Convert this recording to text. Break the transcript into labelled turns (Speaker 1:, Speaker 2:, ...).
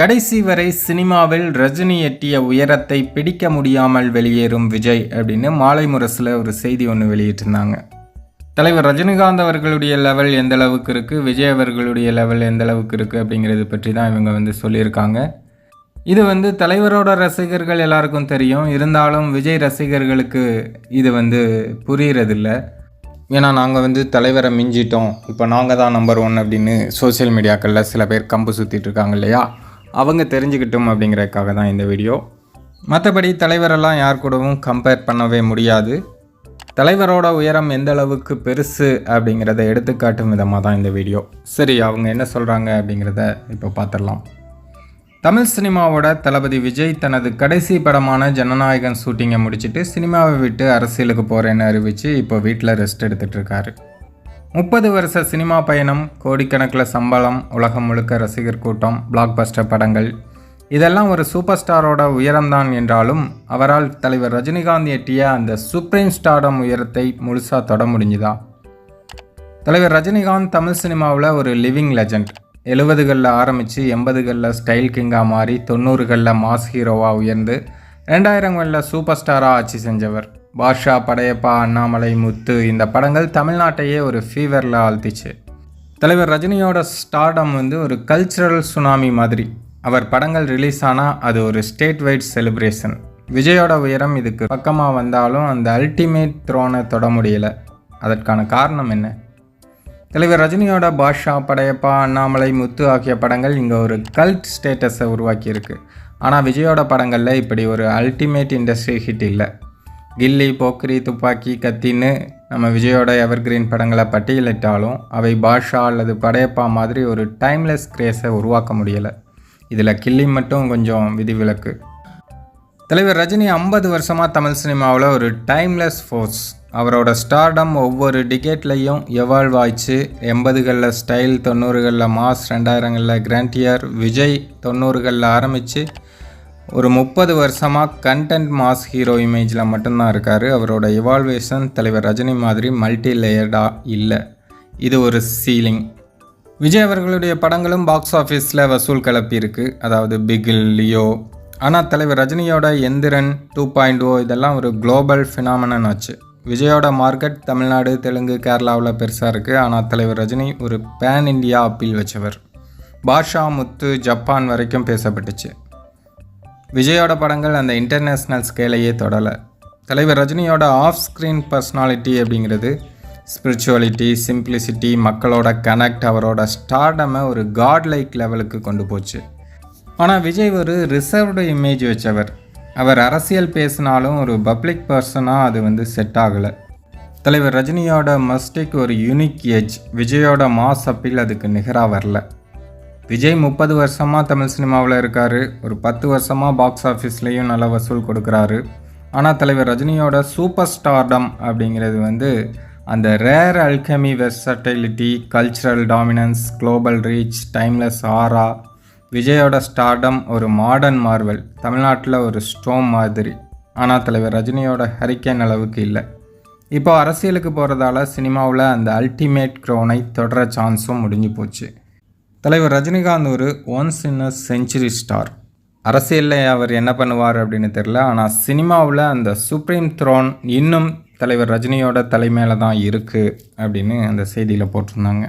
Speaker 1: கடைசி வரை சினிமாவில் ரஜினி எட்டிய உயரத்தை பிடிக்க முடியாமல் வெளியேறும் விஜய் அப்படின்னு மாலை முரசில் ஒரு செய்தி ஒன்று வெளியிட்டிருந்தாங்க. தலைவர் ரஜினிகாந்த் அவர்களுடைய லெவல் எந்த அளவுக்கு இருக்குது விஜய் அவர்களுடைய லெவல் எந்த அளவுக்கு இருக்குது அப்படிங்கிறது பற்றி தான் இவங்க வந்து சொல்லியிருக்காங்க. இது வந்து தலைவரோட ரசிகர்கள் எல்லாருக்கும் தெரியும். இருந்தாலும் விஜய் ரசிகர்களுக்கு இது வந்து புரியறதில்ல. ஏன்னா நாங்கள் வந்து தலைவரை மிஞ்சிட்டோம். இப்போ நாங்கள் தான் நம்பர் ஒன் அப்படின்னு சோஷியல் மீடியாக்களில் சில பேர் கம்பு சுற்றிட்டு இருக்காங்க இல்லையா? அவங்க தெரிஞ்சுக்கிட்டும் அப்படிங்கிறதுக்காக தான் இந்த வீடியோ. மற்றபடி தலைவரெல்லாம் யார் கூடவும் கம்பேர் பண்ணவே முடியாது. தலைவரோட உயரம் எந்த அளவுக்கு பெருசு அப்படிங்கிறத எடுத்துக்காட்டும் விதமாக தான் இந்த வீடியோ. சரி அவங்க என்ன சொல்கிறாங்க அப்படிங்கிறத இப்போ பார்த்துடலாம் தமிழ் சினிமாவோட தளபதி விஜய் தனது கடைசி படமான ஜனநாயகன் ஷூட்டிங்கை முடிச்சுட்டு சினிமாவை விட்டு அரசியலுக்கு போகிறேன்னு அறிவித்து இப்போ வீட்டில் ரெஸ்ட் எடுத்துகிட்டு இருக்காரு. முப்பது வருஷ சினிமா பயணம் கோடிக்கணக்கில் சம்பளம் உலகம் முழுக்க ரசிகர் கூட்டம் பிளாக் பஸ்டர் படங்கள். இதெல்லாம் ஒரு சூப்பர் ஸ்டாரோட உயரம்தான் என்றாலும் அவரால் தலைவர் ரஜினிகாந்த் எட்டிய அந்த சுப்ரீம் ஸ்டார்டம் உயரத்தை முழுசாக தொட முடிஞ்சுதா? தலைவர் ரஜினிகாந்த் தமிழ் சினிமாவில் ஒரு லிவிங் லெஜண்ட் எழுபதுகளில் ஆரம்பித்து எண்பதுகளில் ஸ்டைல் கிங்காக மாறி தொண்ணூறுகளில் மாஸ் ஹீரோவாக உயர்ந்து ரெண்டாயிரங்களில் சூப்பர் ஸ்டாராக ஆட்சி செஞ்சவர். பாஷா படையப்பா அண்ணாமலை முத்து இந்த படங்கள் தமிழ்நாட்டையே ஒரு ஃபீவரில் ஆழ்த்திச்சு. தலைவர் ரஜினியோட ஸ்டார்டம் வந்து ஒரு கல்ச்சுரல் சுனாமி மாதிரி. அவர் படங்கள் ரிலீஸ் ஆனால் அது ஒரு ஸ்டேட் வைட் செலிப்ரேஷன் விஜயோட உயரம் இதுக்கு பக்கமாக வந்தாலும் அந்த அல்டிமேட் த்ரோனை தொட முடியலை. அதற்கான காரணம் என்ன? தலைவர் ரஜினியோட பாஷா படையப்பா அண்ணாமலை முத்து ஆகிய படங்கள் இங்கே ஒரு கல்ட் ஸ்டேட்டஸை உருவாக்கியிருக்கு. ஆனால் விஜயோட படங்களில் இப்படி ஒரு அல்டிமேட் இண்டஸ்ட்ரி ஹிட் இல்லை. கில்லி போக்ரி துப்பாக்கி கத்தின்னு நம்ம விஜயோட எவர்கிரீன் படங்களை பட்டியலிட்டாலும் அவை பாஷா அல்லது படையப்பா மாதிரி ஒரு டைம்லெஸ் கிரேஸை உருவாக்க முடியலை. இதில் கில்லி மட்டும் கொஞ்சம் விதிவிலக்கு. தலைவர் ரஜினி ஐம்பது வருஷமாக தமிழ் சினிமாவில் ஒரு டைம்லெஸ் ஃபோர்ஸ் அவரோட ஸ்டார்டம் ஒவ்வொரு டிகேட்லையும் எவால்வ் ஆயிடுச்சு. எண்பதுகளில் ஸ்டைல் தொண்ணூறுகளில் மாஸ் ரெண்டாயிரங்களில் கிராண்டியர் விஜய் தொண்ணூறுகளில் ஆரம்பித்து ஒரு முப்பது வருஷமாக கண்டென்ட் மாஸ் ஹீரோ இமேஜில் மட்டும்தான் இருக்கார். அவரோட இவால்வேஷன் தலைவர் ரஜினி மாதிரி மல்டி லேயர்டாக இல்லை. இது ஒரு சீலிங் விஜய் அவர்களுடைய படங்களும் பாக்ஸ் ஆஃபீஸில் வசூல் கலப்பியிருக்கு. அதாவது பிகில் லியோ ஆனால் தலைவர் ரஜினியோட எந்திரன் டூ பாயிண்ட் ஓ இதெல்லாம் ஒரு குளோபல் ஃபினாமினன் ஆச்சு. விஜயோட மார்க்கெட் தமிழ்நாடு தெலுங்கு கேரளாவில் பெருசாக இருக்குது ஆனால் தலைவர் ரஜினி ஒரு பேன் இண்டியா அப்பீல் வச்சவர். பாஷா முத்து ஜப்பான் வரைக்கும் பேசப்பட்டுச்சு. விஜயோட படங்கள் அந்த இன்டர்நேஷ்னல் ஸ்கேலையே தொடலை. தலைவர் ரஜினியோட ஆஃப் ஸ்க்ரீன் பர்சனாலிட்டி அப்படிங்கிறது ஸ்பிரிச்சுவலிட்டி சிம்பிளிசிட்டி மக்களோட கனெக்ட் அவரோட ஸ்டார்டமை ஒரு காட் லைக் லெவலுக்கு கொண்டு போச்சு. ஆனால் விஜய் ஒரு ரிசர்வ்டு இமேஜ் வச்சவர். அவர் அரசியல் பேசினாலும் ஒரு பப்ளிக் பர்சனாக அது வந்து செட் ஆகலை. தலைவர் ரஜினியோட மஸ்டிக் ஒரு யூனிக் ஏஜ் விஜயோட மாஸ் அப்பீல் அதுக்கு நிகராக வரல. விஜய் முப்பது வருஷமாக தமிழ் சினிமாவில் இருக்கார். ஒரு பத்து வருஷமாக பாக்ஸ் ஆஃபீஸ்லேயும் நல்ல வசூல் கொடுக்குறாரு. ஆனால் தலைவர் ரஜினியோட சூப்பர் ஸ்டார்டம் அப்படிங்கிறது வந்து அந்த rare alchemy versatility cultural dominance global reach timeless aura விஜயோட ஸ்டார்டம் ஒரு மாடர்ன் மார்வல் தமிழ்நாட்டில் ஒரு ஸ்டோம் மாதிரி. ஆனால் தலைவர் ரஜினியோட ஹரிக்கேன் அளவுக்கு இல்லை. இப்போ அரசியலுக்கு போகிறதால சினிமாவில் அந்த அல்டிமேட் க்ரோனை தொடர சான்ஸும் முடிஞ்சு போச்சு. தலைவர் ரஜினிகாந்த் ஒரு once in a century star அரசியலில் அவர் என்ன பண்ணுவார் அப்படின்னு தெரில ஆனால் சினிமாவில் அந்த சுப்ரீம் த்ரோன் இன்னும் தலைவர் ரஜினியோட தலைமையில் தான் இருக்குது அப்படின்னு அந்த செய்தியில் போட்டிருந்தாங்க.